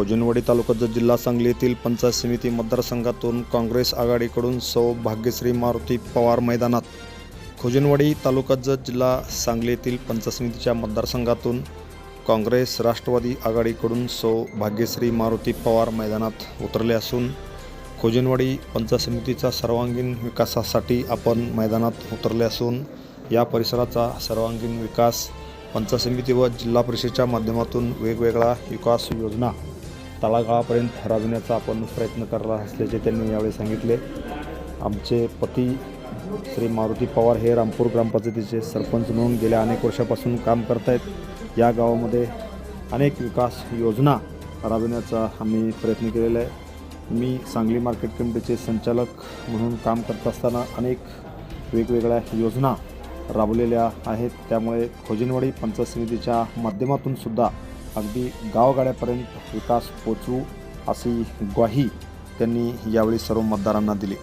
खोजनवाडी तालुक्याचा जिल्हा सांगली येथील पंचायत समिती मतदारसंघातून काँग्रेस आघाडीकडून सौ भाग्यश्री मारुती पवार मैदानात. खोजनवाडी तालुक्यात जिल्हा सांगली येथील पंचायत समितीच्या मतदारसंघातून काँग्रेस राष्ट्रवादी आघाडीकडून सौ भाग्यश्री मारुती पवार मैदानात उतरले असून खोजनवाडी पंचायत समितीचा सर्वांगीण विकासासाठी आपण मैदानात उतरले असून या परिसराचा सर्वांगीण विकास पंचायत समिती व जिल्हा परिषदेच्या माध्यमातून वेगवेगळ्या विकास योजना तळागाळापर्यंत राबविण्याचा आपण प्रयत्न करला असल्याचे त्यांनी यावेळी सांगितले. आमचे पती श्री मारुती पवार हे रामपूर ग्रामपंचायतीचे सरपंच म्हणून गेल्या अनेक वर्षापासून काम करत आहेत या गावामध्ये अनेक विकास योजना राबविण्याचा आम्ही प्रयत्न केलेला आहे. मी सांगली मार्केट कमिटीचे संचालक म्हणून काम करत असताना अनेक वेगवेगळ्या योजना राबवलेल्या आहेत. त्यामुळे खोजिनवाडी पंचायत समितीच्या माध्यमातून सुद्धा अगदी गावगाड्यापर्यंत विकास पोचवू अशी ग्वाही त्यांनी यावेळी सर्व मतदारांना दिली.